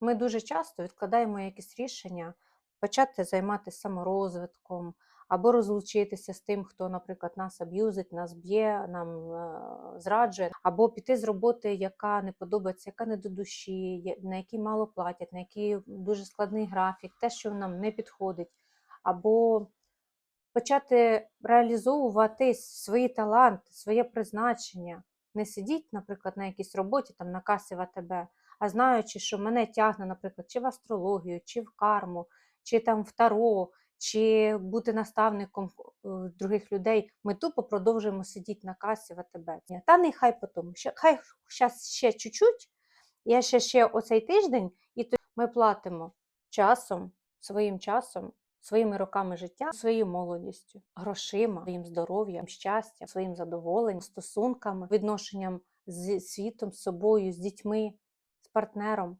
Ми дуже часто відкладаємо якісь рішення, почати займатися саморозвитком або розлучитися з тим, хто, наприклад, нас аб'юзить, нас б'є, нам е, зраджує, або піти з роботи, яка не подобається, яка не до душі, на якій мало платять, на який дуже складний графік, те, що нам не підходить, або почати реалізовувати свої таланти, своє призначення. Не сидіть, наприклад, на якійсь роботі, там на касі в АТБ, а знаючи, що мене тягне, наприклад, чи в астрологію, чи в карму, чи там в таро, чи бути наставником е, других людей, ми тупо продовжуємо сидіти на касі в АТБ. Та нехай потім, ще, хай зараз ще чуть-чуть, я ще, ще оцей тиждень, і то ми платимо часом, своїм часом, своїми роками життя, своєю молодістю, грошима, своїм здоров'ям, щастям, своїм задоволенням, стосунками, відношенням з світом, з собою, з дітьми, партнером.